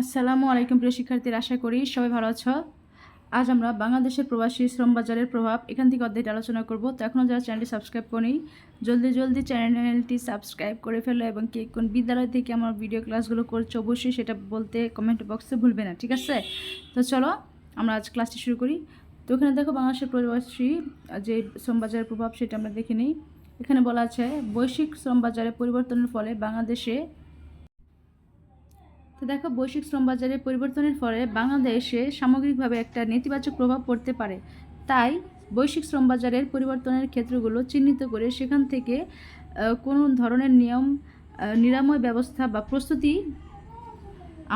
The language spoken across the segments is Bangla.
আসসালামু আলাইকুম প্রিয় শিক্ষার্থীরা, আশা করি সবাই ভালো আছো। আজ আমরা বাংলাদেশের প্রবাসী শ্রম বাজারের প্রভাব এখান থেকে অধ্যায়টি আলোচনা করব। তো এখনও যারা চ্যানেলটি সাবস্ক্রাইব করি জলদি জলদি চ্যানেলটি সাবস্ক্রাইব করে ফেলো এবং কে কোন বিদ্যালয় থেকে আমার ভিডিও ক্লাসগুলো করছ অবশ্যই সেটা বলতে কমেন্ট বক্সে ভুলবে না, ঠিক আছে? তো চলো আমরা আজ ক্লাসটি শুরু করি। তো এখানে দেখো বাংলাদেশের প্রবাসী, যে শ্রম বাজারের প্রভাব সেটা আমরা দেখে নিই। এখানে বলা আছে, বৈশ্বিক শ্রম বাজারে পরিবর্তনের ফলে বাংলাদেশে তো দেখো, বৈশ্বিক শ্রম বাজারে পরিবর্তনের ফলে বাংলাদেশে সামগ্রিকভাবে একটা নেতিবাচক প্রভাব পড়তে পারে। তাই বৈশ্বিক শ্রম বাজারের পরিবর্তনের ক্ষেত্রগুলো চিহ্নিত করে সেখান থেকে কোনো ধরনের নিয়ম নিরাময় ব্যবস্থা বা প্রস্তুতি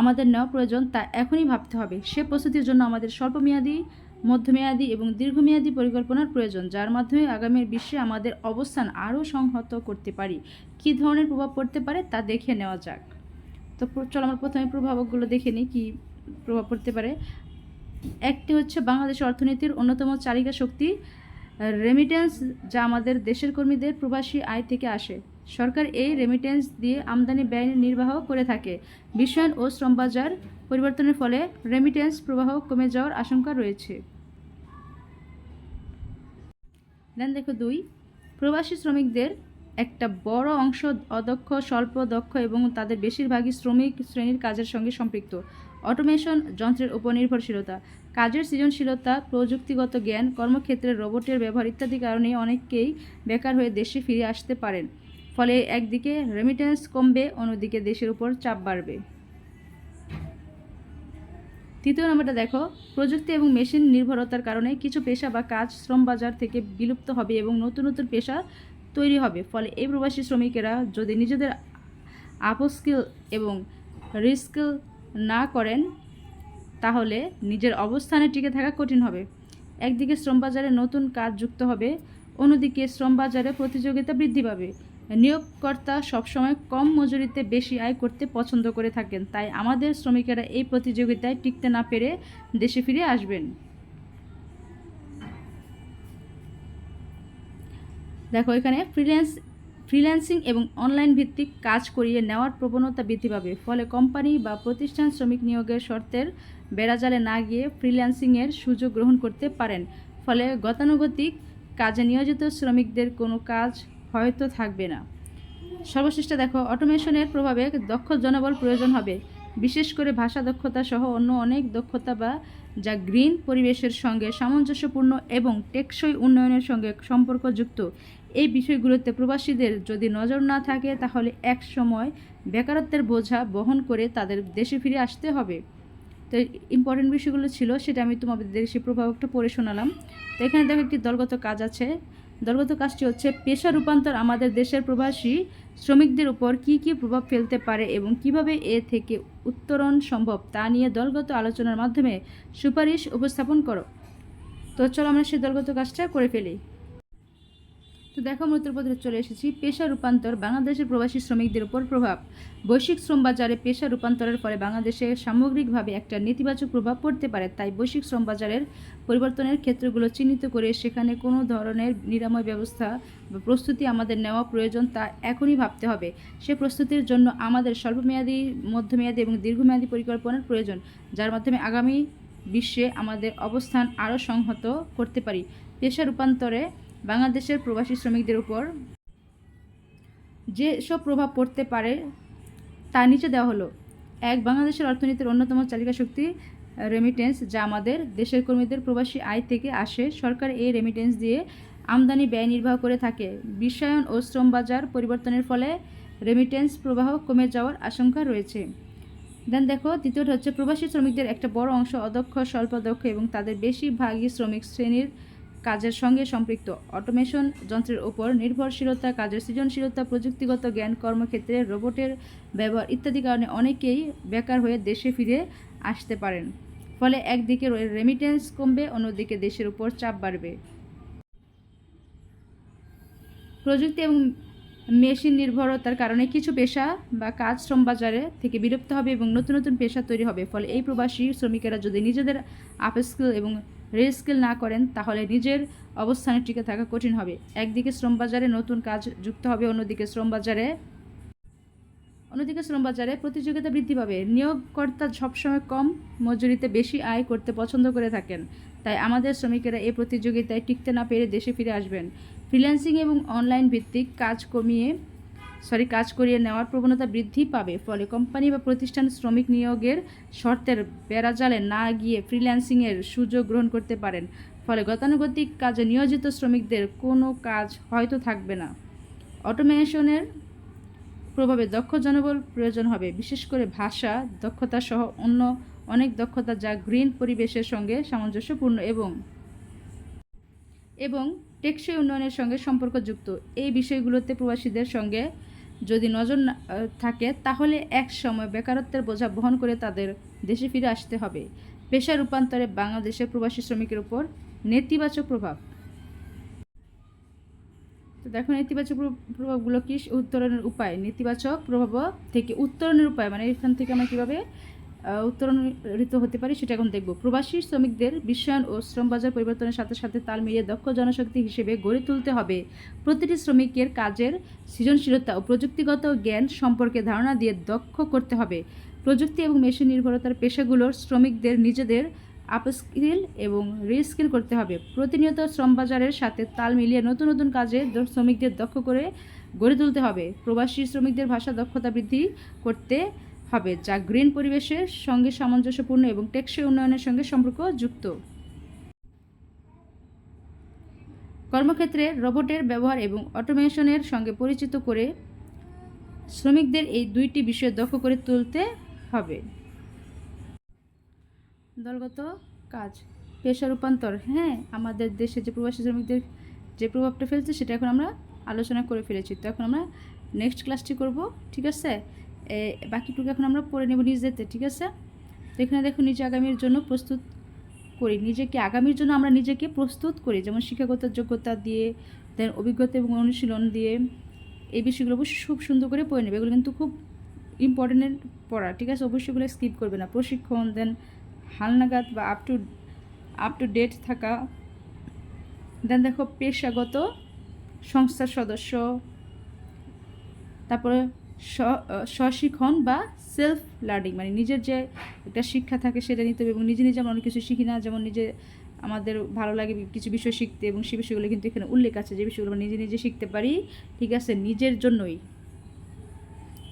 আমাদের নেওয়া প্রয়োজন তা এখনই ভাবতে হবে। সে প্রস্তুতির জন্য আমাদের স্বল্পমেয়াদী, মধ্যমেয়াদী এবং দীর্ঘমেয়াদী পরিকল্পনার প্রয়োজন, যার মাধ্যমে আগামীর বিশ্বে আমাদের অবস্থান আরও সংহত করতে পারি। কী ধরনের প্রভাব পড়তে পারে তা দেখে নেওয়া যাক। তো চলো আমরা প্রথমে প্রভাবকগুলো দেখে নিই কী প্রভাব পড়তে পারে। একটি হচ্ছে বাংলাদেশ অর্থনীতির অন্যতম চালিকা শক্তি রেমিটেন্স যা আমাদের দেশের কর্মীদের প্রবাসী আয় থেকে আসে। সরকার এই রেমিটেন্স দিয়ে আমদানি ব্যয় নির্বাহ করে থাকে। বিশ্বায়ন ও শ্রমবাজার পরিবর্তনের ফলে রেমিটেন্স প্রবাহ কমে যাওয়ার আশঙ্কা রয়েছে। দেন দেখো দুই, প্রবাসী শ্রমিকদের একটা বড় অংশ অদক্ষ, স্বল্প দক্ষ এবং তাদের বেশিরভাগই শ্রমিক শ্রেণির কাজের সঙ্গে সম্পৃক্ত। অটোমেশন যন্ত্রের উপর নির্ভরশীলতা। কাজের সৃজনশীলতা, প্রযুক্তিগত জ্ঞান, কর্মক্ষেত্রে রোবটের ব্যবহার ইত্যাদি কারণে অনেকেই বেকার হয়ে দেশে ফিরে আসতে পারেন। ফলে একদিকে রেমিটেন্স কমবে, অন্যদিকে দেশের উপর চাপ বাড়বে। তৃতীয় নম্বরটা দেখো। প্রযুক্তি এবং মেশিন নির্ভরতার কারণে কিছু পেশা বা কাজ শ্রম বাজার থেকে বিলুপ্ত হবে এবং নতুন নতুন পেশা তৈরি হবে। ফলে এই প্রবাসী শ্রমিকেরা যদি নিজেদের আপস্কিল এবং রিস্কিল না করেন, তাহলে নিজের অবস্থানে টিকে থাকা কঠিন হবে। একদিকে শ্রম বাজারে নতুন কাজ যুক্ত হবে, অন্যদিকে শ্রম বাজারে প্রতিযোগিতা বৃদ্ধি পাবে। নিয়োগকর্তা সবসময় কম মজুরিতে বেশি আয় করতে পছন্দ করে থাকেন, তাই আমাদের শ্রমিকেরা এই প্রতিযোগিতায় টিকতে না পেরে দেশে ফিরে আসবেন। দেখো, এখানে ফ্রিল্যান্স ফ্রিল্যান্সিং এবং অনলাইন ভিত্তিক কাজ করিয়ে নেওয়ার প্রবণতা বৃদ্ধি পাবে। ফলে কোম্পানি বা প্রতিষ্ঠান শ্রমিক নিয়োগের শর্তের বেড়াজালে না গিয়ে ফ্রিল্যান্সিংয়ের সুযোগ গ্রহণ করতে পারেন। ফলে গতানুগতিক কাজে নিয়োজিত শ্রমিকদের কোনো কাজ হয়তো থাকবে না। সর্বশেষটা দেখো অটোমেশনের প্রভাবে দক্ষ জনবল প্রয়োজন হবে। বিশেষ করে ভাষা দক্ষতা সহ অন্য অনেক দক্ষতা বা যা গ্রিন পরিবেশের সঙ্গে সামঞ্জস্যপূর্ণ এবং টেকসই উন্নয়নের সঙ্গে সম্পর্কযুক্ত। এই বিষয়গুলোতে প্রবাসীদের যদি নজর না থাকে, তাহলে এক সময় বেকারত্বের বোঝা বহন করে তাদের দেশে ফিরে আসতে হবে। তো ইম্পর্টেন্ট বিষয়গুলো ছিল, সেটা আমি তোমাদের দেশে প্রভাবকটা পড়ে শোনালাম। তো এখানে দেখো একটি দলগত কাজ আছে। দলগত কাজটি হচ্ছে পেশা রূপান্তর আমাদের দেশের প্রবাসী শ্রমিকদের উপর কি কি প্রভাব ফেলতে পারে এবং কীভাবে এ থেকে উত্তরণ সম্ভব তা নিয়ে দলগত আলোচনার মাধ্যমে সুপারিশ উপস্থাপন করো। তো চলো আমরা সেই দলগত কাজটা করে ফেলি। তো দেখো আমরা উত্তরপত্রে চলে এসেছি। পেশা রূপান্তর বাংলাদেশের প্রবাসী শ্রমিকদের উপর প্রভাব। বৈশ্বিক শ্রম বাজারে পেশা রূপান্তরের ফলে বাংলাদেশে সামগ্রিকভাবে একটা নেতিবাচক প্রভাব পড়তে পারে। তাই বৈশ্বিক শ্রম বাজারের পরিবর্তনের ক্ষেত্রগুলো চিহ্নিত করে সেখানে কোনো ধরনের নিরাময় ব্যবস্থা বা প্রস্তুতি আমাদের নেওয়া প্রয়োজন তা এখনই ভাবতে হবে। সে প্রস্তুতির জন্য আমাদের স্বল্পমেয়াদী, মধ্যমেয়াদী এবং দীর্ঘমেয়াদী পরিকল্পনার প্রয়োজন, যার মাধ্যমে আগামী বিশ্বে আমাদের অবস্থান আরও সংহত করতে পারি। পেশা রূপান্তরে বাংলাদেশের প্রবাসী শ্রমিকদের উপর যেসব প্রভাব পড়তে পারে তা নিচে দেওয়া হলো, এক, বাংলাদেশের অর্থনীতির অন্যতম চালিকা শক্তি রেমিটেন্স যা আমাদের দেশের কর্মীদের প্রবাসী আয় থেকে আসে। সরকার এই রেমিটেন্স দিয়ে আমদানি ব্যয় নির্বাহ করে থাকে। বিশ্বায়ন ও শ্রম বাজার পরিবর্তনের ফলে রেমিটেন্স প্রবাহ কমে যাওয়ার আশঙ্কা রয়েছে। দেন দেখো দ্বিতীয়টা হচ্ছে, প্রবাসী শ্রমিকদের একটা বড় অংশ অদক্ষ স্বল্প দক্ষ এবং তাদের বেশিরভাগই শ্রমিক শ্রেণির কাজের সঙ্গে সম্পৃক্ত। অটোমেশন যন্ত্রের উপর নির্ভরশীলতা, কাজের সৃজনশীলতা, প্রযুক্তিগত জ্ঞান, কর্মক্ষেত্রে রোবটের ব্যবহার ইত্যাদি কারণে অনেকেই বেকার হয়ে দেশে ফিরে আসতে পারেন। ফলে একদিকে রেমিটেন্স কমবে, অন্যদিকে দেশের উপর চাপ বাড়বে। প্রযুক্তি এবং মেশিন নির্ভরতার কারণে কিছু পেশা বা কাজ শ্রম বাজারে থেকে বিলুপ্ত হবে এবং নতুন নতুন পেশা তৈরি হবে। ফলে এই প্রবাসী শ্রমিকেরা যদি নিজেদের আপস্কিল এবং রিস্কিল না করেন, তাহলে নিজের অবস্থানে টিকে থাকা কঠিন হবে। একদিকে শ্রম বাজারে নতুন কাজ যুক্ত হবে, অন্যদিকে শ্রম বাজারে অন্যদিকে শ্রম বাজারে প্রতিযোগিতা বৃদ্ধি পাবে। নিয়োগকর্তা সবসময় কম মজুরিতে বেশি আয় করতে পছন্দ করে থাকেন। তাই আমাদের শ্রমিকেরা এই প্রতিযোগিতায় টিকতে না পেরে দেশে ফিরে আসবেন। ফ্রিল্যান্সিং এবং অনলাইন ভিত্তিক কাজ কমিয়ে সরি, কাজ করিয়ে নেওয়ার প্রবণতা বৃদ্ধি পাবে। ফলে কোম্পানি বা প্রতিষ্ঠান শ্রমিক নিয়োগের শর্তের বেড়াজালে না গিয়ে ফ্রিল্যান্সিংয়ের সুযোগ গ্রহণ করতে পারেন। ফলে গতানুগতিক কাজে নিয়োজিত শ্রমিকদের কোনো কাজ হয়তো থাকবে না। অটোমেশনের প্রভাবে দক্ষ জনবল প্রয়োজন হবে। বিশেষ করে ভাষা, দক্ষতা সহ অন্য অনেক দক্ষতা যা গ্রিন পরিবেশের সঙ্গে সামঞ্জস্যপূর্ণ এবং এবং টেকসই উন্নয়নের সঙ্গে সম্পর্কযুক্ত। এই বিষয়গুলোতে প্রবাসীদের সঙ্গে যদি নজর থাকে, তাহলে এক সময় বেকারত্বের বোঝা বহন করে তাদের দেশে ফিরে আসতে হবে। পেশা রূপান্তরে বাংলাদেশের প্রবাসী শ্রমিকের উপর নেতিবাচক প্রভাব। তো দেখো নেতিবাচক প্রভাবগুলো কি? উত্তরণের উপায়। নেতিবাচক প্রভাব থেকে, উত্তরণের উপায় মানে এখান থেকে আমরা কীভাবে উত্তরণিত হতে পারি, সেটা এখন দেখব। প্রবাসী শ্রমিকদের বিশ্বায়ন ও শ্রম বাজার পরিবর্তনের সাথে সাথে তাল মিলিয়ে দক্ষ জনশক্তি হিসেবে গড়ে তুলতে হবে। প্রতিটি শ্রমিকের কাজের সৃজনশীলতা ও প্রযুক্তিগত জ্ঞান সম্পর্কে ধারণা দিয়ে দক্ষ করতে হবে। প্রযুক্তি এবং মেশিন নির্ভরতার পেশাগুলোর শ্রমিকদের নিজেদের আপস্কিল এবং রিস্কিল করতে হবে। প্রতিনিয়ত শ্রম বাজারের সাথে তাল মিলিয়ে নতুন নতুন কাজে শ্রমিকদের দক্ষ করে গড়ে তুলতে হবে। প্রবাসী শ্রমিকদের ভাষা দক্ষতা বৃদ্ধি করতে হবে, যা গ্রিন পরিবেশের সঙ্গে সামঞ্জস্যপূর্ণ এবং টেকসই উন্নয়নের সঙ্গে সম্পর্কযুক্ত কর্মক্ষেত্রে রোবটের ব্যবহার এবং অটোমেশনের সঙ্গে পরিচিত করে শ্রমিকদের এই দুইটি বিষয় দক্ষ করে তুলতে হবে। দলগত কাজ, পেশা রূপান্তর হ্যাঁ আমাদের দেশে যে প্রবাসী শ্রমিকদের যে প্রভাবটা ফেলছে সেটা এখন আমরা আলোচনা করে ফেলেছি। তো এখন আমরা নেক্সট ক্লাসটি করব, ঠিক আছে? বাকিটুকু এখন আমরা পড়ে নেব নিজেতে, ঠিক আছে? তো এখানে দেখো নিজে আগামীর জন্য প্রস্তুত করি। নিজেকে, আগামীর জন্য আমরা নিজেকে প্রস্তুত করি। যেমন শিক্ষাগত যোগ্যতা দিয়ে, দেন অভিজ্ঞতা এবং অনুশীলন দিয়ে এই বিষয়গুলো অবশ্যই খুব সুন্দর করে পড়ে নেবে। এগুলো কিন্তু খুব ইম্পর্টেন্ট পড়া ঠিক আছে? অবশ্যই এগুলো স্কিপ করবে না। প্রশিক্ষণ, দেন হালনাগাদ বা up to up to date থাকা, দেন দেখো পেশাগত সংস্থার সদস্য, তারপরে স্বশিক্ষণ বা সেলফ লার্নিং মানে নিজের যে একটা শিক্ষা থাকে সেটা নিতে হবে এবং নিজে নিজে আমরা অনেক কিছু শিখি না। যেমন নিজে আমাদের ভালো লাগে কিছু বিষয় শিখতে এবং সেই বিষয়গুলো কিন্তু এখানে উল্লেখ আছে যে বিষয়গুলো আমরা নিজে নিজে শিখতে পারি। ঠিক আছে? নিজের জন্যই।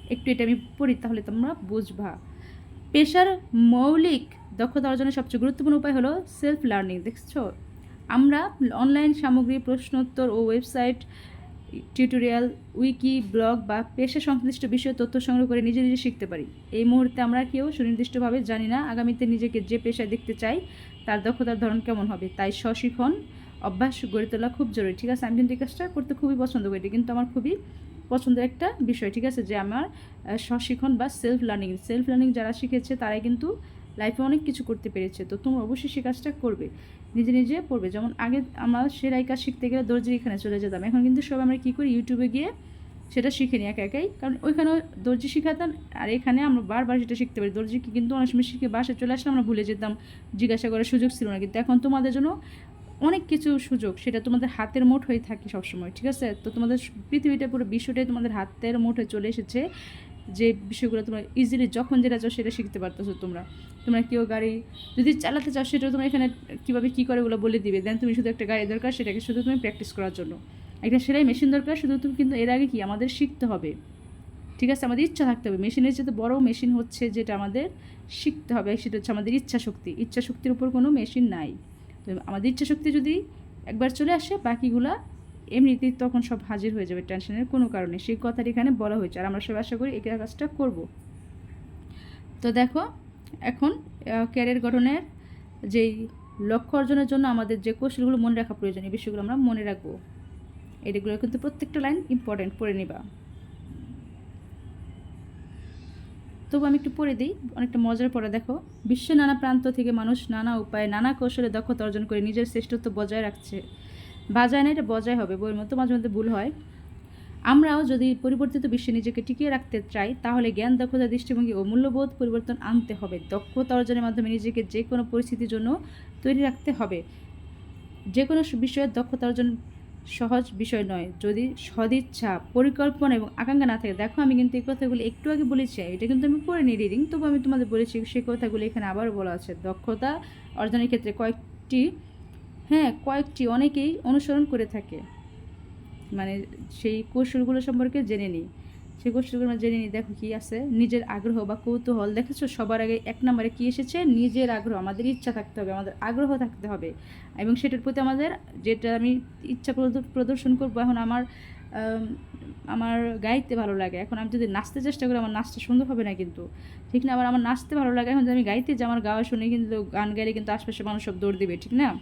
একটু এটা আমি পড়ি তাহলে তোমরা বুঝবা। পেশার মৌলিক দক্ষতা অর্জনের সবচেয়ে গুরুত্বপূর্ণ উপায় হলো সেলফ লার্নিং দেখছ? আমরা অনলাইন সামগ্রী, প্রশ্নোত্তর ও ওয়েবসাইট টিউটোরিয়াল উইকি ব্লগ বা পেশা সংশ্লিষ্ট বিষয়ে তথ্য সংগ্রহ করে নিজে নিজে শিখতে পারি। এই মুহূর্তে আমরা কেউ সুনির্দিষ্টভাবে জানি না। আগামীতে নিজেকে যে পেশায় দেখতে চাই, তার দক্ষতার ধরন কেমন হবে? তাই স্বশিক্ষণ অভ্যাস গড়ে তোলা খুব জরুরি। ঠিক আছে, আমি কিন্তু এই কাজটা করতে খুবই পছন্দ করি। কিন্তু আমার খুবই পছন্দের একটা বিষয়। ঠিক আছে, যে আমার স্বশিক্ষণ বা সেলফ লার্নিং সেলফ লার্নিং যারা শিখেছে, তারাই কিন্তু লাইফে অনেক কিছু করতে পেরেছে, তো তোমরা অবশ্যই সে কাজটা করবে। নিজে নিজে পড়বে। যেমন আগে আমরা সেলাই কাজ শিখতে গেলে দর্জির এখানে চলে যেতাম। এখন কিন্তু সব আমরা কী করি? ইউটিউবে গিয়ে সেটা শিখে নিই একা একাই। কারণ ওইখানেও দর্জি শিখাতাম আর এখানে আমরা বারবার সেটা শিখতে পারি। দর্জিকে কিন্তু অনেক সময় শিখে বাসায় চলে আসলে আমরা ভুলে যেতাম, জিজ্ঞাসা করার সুযোগ ছিল না। কিন্তু এখন তোমাদের জন্য অনেক কিছু সুযোগ, সেটা তোমাদের হাতের মুঠ হয়ে থাকে সবসময়, ঠিক আছে? তো তোমাদের পৃথিবীটা পুরো বিশ্বটাই তোমাদের হাতের মুঠে চলে এসেছে। যে বিষয়গুলো তোমরা ইজিলি যখন যেটা চাও সেটা শিখতে পারতেছো তোমরা। তোমরা কেউ গাড়ি যদি চালাতে চাও, সেটাও তোমরা এখানে কীভাবে কী করে ওগুলো বলে দিবে? দেন তুমি শুধু একটা গাড়ি দরকার, সেটাকে শুধু তুমি প্র্যাকটিস করার জন্য। একটা সেলাই মেশিন দরকার, শুধু তুমি কিন্তু এর আগে কি আমাদের শিখতে হবে। ঠিক আছে? আমাদের ইচ্ছা থাকতে হবে। মেশিনের চেয়ে বড় মেশিন হচ্ছে যেটা আমাদের শিখতে হবে, সেটা হচ্ছে আমাদের ইচ্ছা শক্তি। ইচ্ছা শক্তির উপর কোনো মেশিন নাই। তো আমাদের ইচ্ছা শক্তি যদি একবার চলে আসে, বাকিগুলা এমনিতেই তখন সব হাজির হয়ে যাবে টেনশনের কোনো কারণে। সেই কথাটি এখানে বলা হয়েছে। আর আমরা সব আশা করি এই কাজটা করব। তো দেখো এখন ক্যারিয়ার গঠনের যেই লক্ষ্য অর্জনের জন্য আমাদের যে কৌশলগুলো মনে রাখা প্রয়োজন, এই বিষয়গুলো আমরা মনে রাখব। এগুলো কিন্তু প্রত্যেকটা লাইন ইম্পর্টেন্ট পড়ে নিবা। তবু আমি একটু পড়ে দিই, অনেকটা মজার পড়া দেখো। বিশ্বের নানা প্রান্ত থেকে মানুষ নানা উপায়ে নানা কৌশলে দক্ষতা অর্জন করে নিজের শ্রেষ্ঠত্ব বজায় রাখছে। বাজায় না, এটা বজায় হবে, বইয়ের মতো মাঝে মধ্যে ভুল হয়। আমরাও যদি পরিবর্তিত বিশ্বে নিজেকে টিকিয়ে রাখতে চাই, তাহলে জ্ঞান, দক্ষতা, দৃষ্টিভঙ্গি ও মূল্যবোধ পরিবর্তন আনতে হবে। দক্ষতা অর্জনের মাধ্যমে নিজেকে যে কোনো পরিস্থিতির জন্য তৈরি রাখতে হবে। যে কোনো বিষয়ে দক্ষতা অর্জন সহজ বিষয় নয়। যদি সদিচ্ছা, পরিকল্পনা এবং আকাঙ্ক্ষা না থাকে, দেখো আমি কিন্তু এই কথাগুলো একটু আগে বলেছি, এটা কিন্তু আমি পড়িনি রিডিং তবু আমি তোমাদের বলেছি সেই কথাগুলো এখানে আবারও বলা আছে। দক্ষতা অর্জনের ক্ষেত্রে কয়েকটি হ্যাঁ কয়েকটি অনেকেই অনুসরণ করে থাকে। মানে সেই কৌশলগুলো সম্পর্কে জেনে নিই। সেই কৌশলগুলো জেনে নিই, দেখো কী আছে? নিজের আগ্রহ বা কৌতূহল, দেখেছ? সবার আগে এক নম্বরে কী এসেছে? নিজের আগ্রহ, আমাদের ইচ্ছা থাকতে হবে, আমাদের আগ্রহ থাকতে হবে। এবং সেটার প্রতি আমাদের যেটা আমি ইচ্ছা প্রদ- প্রদর্শন করব, এখন আমার আমার গাইতে ভালো লাগে। এখন আমি যদি নাচতে চেষ্টা করি, আমার নাচটা সুন্দর হবে না কিন্তু। ঠিক না? আবার আমার নাচতে ভালো লাগে, এখন যদি আমি গাইতে যে আমার গাওয়া শুনে কিন্তু, গান গাইলে কিন্তু আশপাশের মানুষ সব দৌড় দিবে, ঠিক না?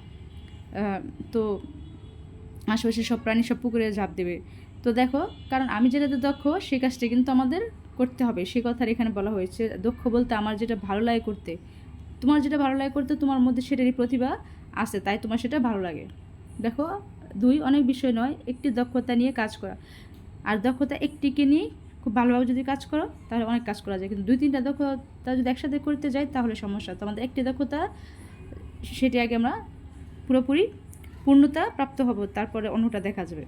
তো আশেপাশে সব প্রাণী সব পুকুরে ঝাঁপ দেবে। তো দেখো, কারণ আমি যেটাতে দক্ষ সেই কাজটা কিন্তু আমাদের করতে হবে। সে কথার এখানে বলা হয়েছে, দক্ষ বলতে আমার যেটা ভালো লাগে করতে, তোমার যেটা ভালো লাগে করতে, তোমার মধ্যে সেটারই প্রতিভা আছে, তাই তোমার সেটা ভালো লাগে। দেখো, দুই অনেক বিষয় নয়, একটি দক্ষতা নিয়ে কাজ করা। আর দক্ষতা একটিকে নিয়ে খুব ভালোভাবে যদি কাজ করো, তাহলে অনেক কাজ করা যায়। কিন্তু দুই তিনটা দক্ষতা যদি একসাথে করতে যাই, তাহলে সমস্যা তো আমাদের একটি দক্ষতা, সেটি আগে আমরা পুরোপুরি পূর্ণতা প্রাপ্ত হব, তারপরে অন্যটা দেখা যাবে।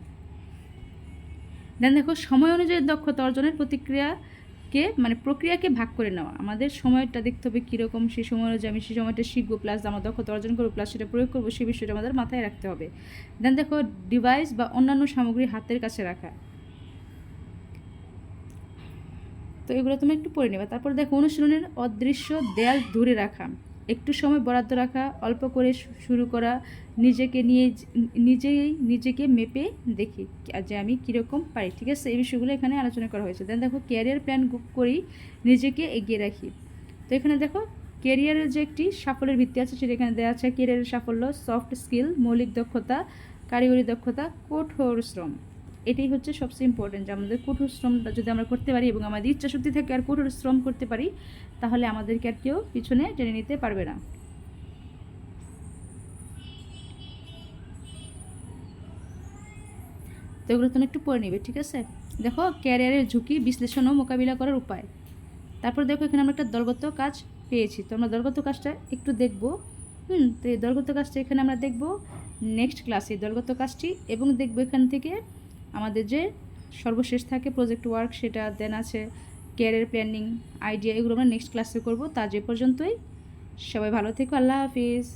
দেন দেখো, সময় অনুযায়ী দক্ষতা অর্জনের প্রতিক্রিয়াকে মানে প্রক্রিয়াকে ভাগ করে নেওয়া। আমাদের সময়টা দেখতে হবে কীরকম, সেই সময় অনুযায়ী আমি সেই সময়টা শিখব প্লাস আমার দক্ষতা অর্জন করব প্লাস সেটা প্রয়োগ করব, সেই বিষয়টা আমাদের মাথায় রাখতে হবে। দেন দেখো ডিভাইস বা অন্যান্য সামগ্রী হাতের কাছে রাখা। তো এগুলো তুমি একটু পড়ে নেবে। তারপর দেখো, অনুশীলনের অদৃশ্য দেয়াল ধরে রাখা। একটু সময় বরাদ্দ রাখা, অল্প করে শুরু করা, নিজেকে নিয়ে নিজেই নিজেকে মেপে দেখি যে আমি কীরকম পারি। ঠিক আছে? এই বিষয়গুলো এখানে আলোচনা করা হয়েছে। দেন দেখো ক্যারিয়ার প্ল্যান করি নিজেকে এগিয়ে রাখি। তো এখানে দেখো ক্যারিয়ারের যে একটি সাফল্যের ভিত্তি আছে, সেটা এখানে দেওয়া আছে ক্যারিয়ারের সাফল্য সফট স্কিল মৌলিক দক্ষতা, কারিগরি দক্ষতা, কঠোর শ্রম। এটাই হচ্ছে সবচেয়ে ইম্পর্টেন্ট যে আমাদের কঠোর শ্রমটা যদি আমরা করতে পারি এবং আমাদের ইচ্ছা শক্তি থাকে আর কঠোর শ্রম করতে পারি তাহলে আমাদেরকে আর কেউ পিছনে টেনে নিতে পারবে না। তো এগুলো তুমি একটু পড়ে নিবে, ঠিক আছে? দেখো, ক্যারিয়ারের ঝুঁকি, বিশ্লেষণ ও মোকাবিলা করার উপায়। তারপর দেখো, এখানে আমরা একটা দলগত কাজ পেয়েছি। তো আমরা দলগত কাজটা একটু দেখব। হুম, তো এই দলগত কাজটা এখানে আমরা দেখব নেক্সট ক্লাসে। দলগত কাজটি এবং দেখব এখান থেকে আমাদের যে সর্বশেষ থাকে, প্রজেক্ট ওয়ার্ক, সেটা দেন আছে। ক্যারিয়ার প্ল্যানিং, আইডিয়া, এগুলো আমরা নেক্সট ক্লাসে করব। তা যে পর্যন্তই। সবাই ভালো থেকো, আল্লাহ হাফিজ।